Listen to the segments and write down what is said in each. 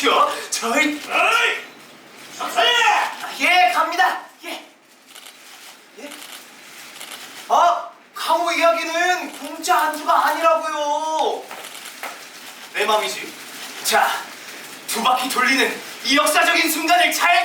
가보시오. 저희 어이! 박사님! 예 갑니다. 예. 예. 아 강호 이야기는 공짜 안주가 아니라고요. 내 맘이지. 자, 두 바퀴 돌리는 이 역사적인 순간을 잘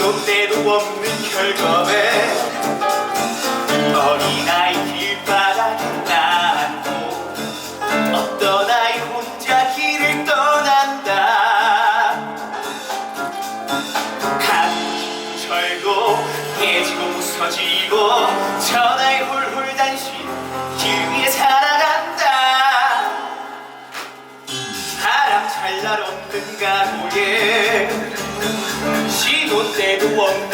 시도 때도 없는 혈겁에 어린아이 길바닥 나고 어떤 아이 혼자 길을 떠난다. 간 절고 깨지고 부서지고 전화에 홀홀 단신 길 위에 살아간다. 바람 잘 날 없는 가구에 시도 때도 없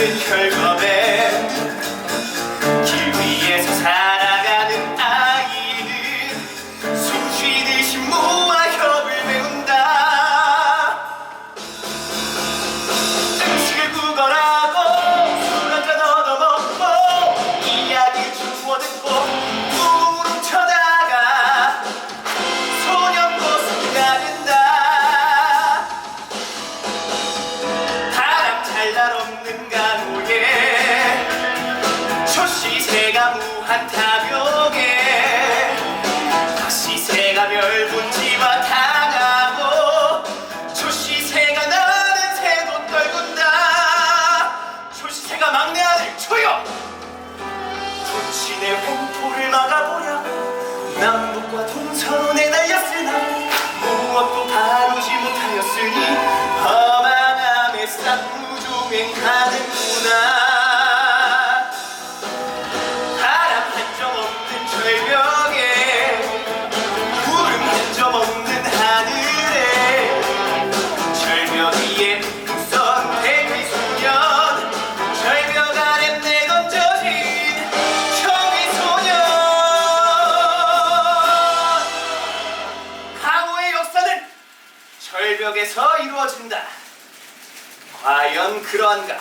무한 타벽에 다시 새가 멸분 지와 당하고 초시새가 나는 새도 떨군다. 초시새가 막내 아들 초여! 조친의 횡포를 막아보려 남북과 동서에 달렸으나 무엇도 다루지 못하였으니 험한함에 쌍무종행 가는 절벽에서 이루어진다. 과연 그러한가